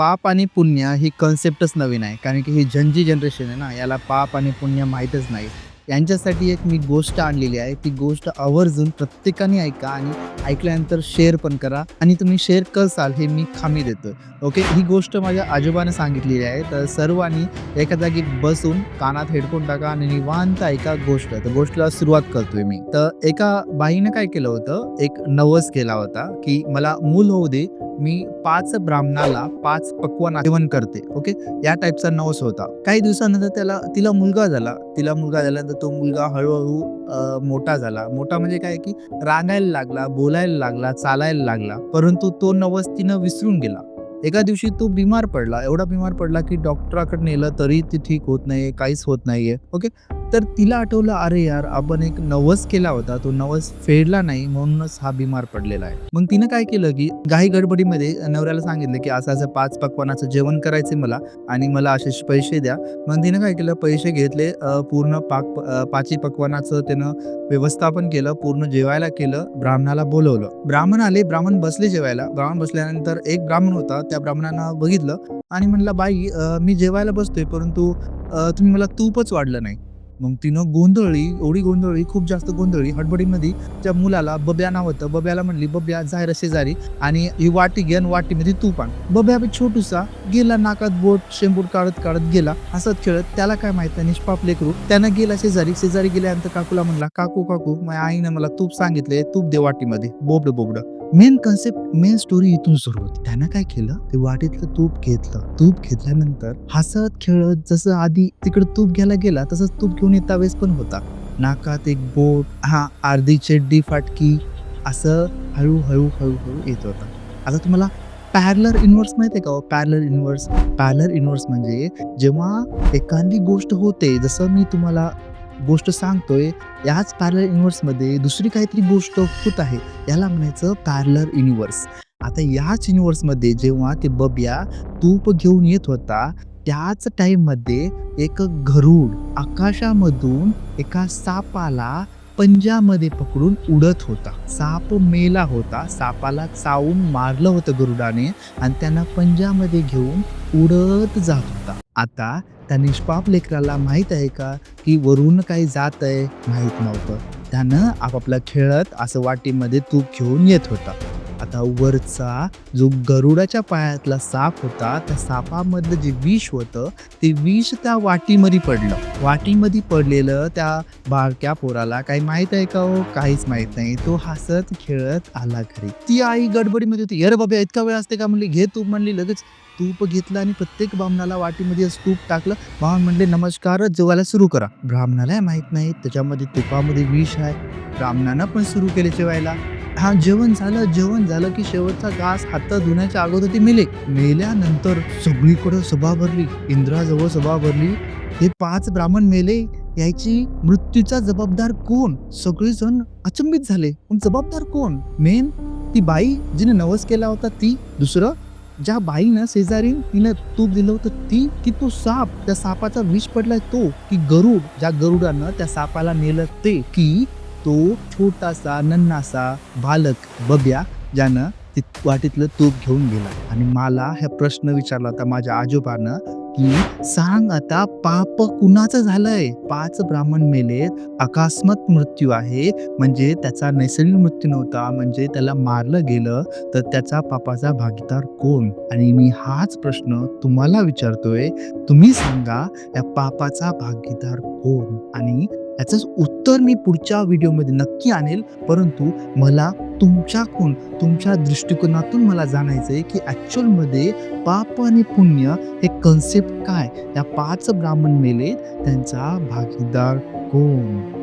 पाप आणि पुण्य ही कन्सेप्टच नवीन आहे. कारण की ही जनजी जनरेशन आहे ना याला पाप आणि पुण्य माहीतच नाही. यांच्यासाठी एक मी गोष्ट आणलेली आहे. ती गोष्ट आवर्जून प्रत्येकाने ऐका आणि ऐकल्यानंतर शेअर पण करा. आणि तुम्ही शेअर करसाल हे मी खामी देतो ओके ही गोष्ट माझ्या आजोबाने सांगितलेली आहे. तर सर्वांनी एका जागी बसून कानात हेडफोन टाका आणि निवांत ऐका गोष्ट. तर गोष्टीला सुरुवात करतोय मी. तर एका बाईनं काय केलं होतं? एक नवस केला होता की मला मूल होऊ दे मी पाच ब्राह्मणाला पाच पक्वान जेवण करते ओके? या टाईपचा नवस होता. काही दिवसानंतर त्याला तिला मुलगा झाला. तिला मुलगा झाल्यानंतर तो मुलगा हळूहळू मोठा झाला. मोठा म्हणजे काय की रागायला लागला बोलायला लागला चालायला लागला. परंतु तो नवस तिनं विसरून गेला. एका दिवशी तो बिमार पडला. एवढा बिमार पडला की डॉक्टराकडे नेलं तरी ती ठीक होत नाही काहीच होत नाहीये ओके? तर तिला आठवलं अरे यार आपण एक नवस केला होता. तो नवस फेडला नाही म्हणूनच हा बिमार पडलेला आहे. मग तिनं काय केलं की घाई गडबडीमध्ये नवऱ्याला सांगितलं की असं असं पाच पकवानाचं जेवण करायचं मला आणि मला असे पैसे द्या. मग तिनं काय केलं पैसे घेतले पूर्ण पाक पाची पकवानाचं त्यानं व्यवस्थापन केलं पूर्ण जेवायला केलं ब्राह्मणाला बोलवलं. ब्राह्मण आले ब्राह्मण बसले जेवायला. ब्राह्मण बसल्यानंतर एक ब्राह्मण होता त्या ब्राह्मणानं बघितलं आणि म्हणला बाई मी जेवायला बसतोय परंतु तुम्ही मला तूपच वाढलं नाही. मग तिनं गोंधळली एवढी गोंधळली खूप जास्त गोंधळली हडबडीमध्ये त्या मुलाला बब्या नाव होतं. बब्याला म्हणली बब्या जाय शेजारी आणि ही वाटी घे आणि वाटीमध्ये तूप आण. बब्या बी छोटूसा गेला नाकात बोट शेंबूट काढत काढत गेला हसत खेळत त्याला काय माहीत नाही निष्पाप लेकरू. त्यानं गेला शेजारी शेजारी गेल्यानंतर काकूला म्हणला काकू काकू माझ्या आईनं मला तूप सांगितले तूप दे वाटीमध्ये. बोबड बोबड. मेन कन्सेप्ट मेन स्टोरी इथून सुरू होती. त्यानं काय केलं? ते वाटेतलं तूप घेतलं. तूप घेतल्यानंतर हसत खेळत जसं आधी तिकडे तूप घ्यायला गेला तसंच तूप घेऊन येता वेळेस पण होता. नाकात एक बोट हा अर्धी चड्डी फाटकी असं हळूहळू हळूहळू येत होता. आता तुम्हाला पॅरलर इन्व्हर्स माहिती आहे का पॅरलर इन्व्हर्स पॅरलर इन्व्हर्स म्हणजे जेव्हा एखादी गोष्ट होते जसं मी तुम्हाला गोष्ट सांगतोय याच पार्लर युनिव्हर्समध्ये दुसरी काहीतरी गोष्ट होत आहे याला म्हणायचं पार्लर युनिव्हर्स आता याच युनिव्हर्समध्ये जेव्हा ते बब्या तूप घेऊन येत होता त्याच टाईममध्ये एक गरुड आकाशामधून एका सापाला पंजामध्ये पकडून उडत होता. साप मेला होता सापाला चावून मारलं होतं गरुडाने आणि त्यांना पंजामध्ये घेऊन उडत जात होता. आता त्या निष्पाप लेकराला माहीत आहे का की वरून काही जात आहे माहीत नव्हतं. त्यानं आपापला खेळत असं वाटीमध्ये तूप घेऊन येत होता. आता वरचा जो गरुडाच्या पायातला साप होता त्या सापामधलं जे विष होतं ते विष त्या वाटीमध्ये पडलं. वाटीमध्ये पडलेलं त्या बारक्या पोराला काही माहीत आहे का हो? काहीच माहीत नाही. तो हसत खेळत आला घरी. ती आई गडबडीमध्ये होती. अरे बाबा इतका वेळ असते का? म्हणली. घे तूप म्हणली. लगेच तूप घेतलं आणि प्रत्येक ब्राह्मणाला वाटीमध्ये तूप टाकलं. ब्राह्मण म्हणले नमस्कार जेवायला सुरू करा. ब्राह्मणाला माहीत नाही. त्याच्यामध्ये तुपामध्ये विष आहे. ब्राह्मणानं पण सुरू केले जेवायला. हा जेवण झालं जेवण झालं की शेवटचा घास हात धुण्याच्या अगोदर ती मेले. मेल्यानंतर सगळीकडे सभा भरली इंद्राजवळ सभा भरली. हे पाच ब्राह्मण मेले याची मृत्यूचा जबाबदार कोण? सगळेजण अचंबित झाले. पण जबाबदार कोण? मेन ती बाई जिने नवस केला होता ती. दुसरं ज्या बाईनं शेजारी तिनं तूप दिलं होतं ती की तो साप त्या सापाचा विष पडलाय तो की गरुड ज्या गरुडानं त्या सापाला नेलं ते की तो छोटासा नन्नासा बालक बब्या ज्यानं ती वाटीतलं तूप घेऊन गेला. आणि मला हा प्रश्न विचारला होता माझ्या आजोबानं की सांग आता पाप कुणाचं झालंय? पाच ब्राह्मण मेलेत अकस्मात मृत्यू आहे. म्हणजे त्याचा नैसर्गिक मृत्यू नव्हता. म्हणजे त्याला मारलं गेलं तर त्याचा पापाचा भागीदार कोण? आणि मी हाच प्रश्न तुम्हाला विचारतोय. तुम्ही सांगा या पापाचा भागीदार कोण? आणि याचंच उत्तर मी पुढच्या व्हिडिओमध्ये नक्की आणेल. परंतु मला तुमच्याकडून तुमच्या दृष्टिकोनातून मला जाणायचं आहे की ॲक्च्युअलमध्ये पाप आणि पुण्य हे कन्सेप्ट काय? या पाच ब्राह्मण मेले त्यांचा भागीदार कोण?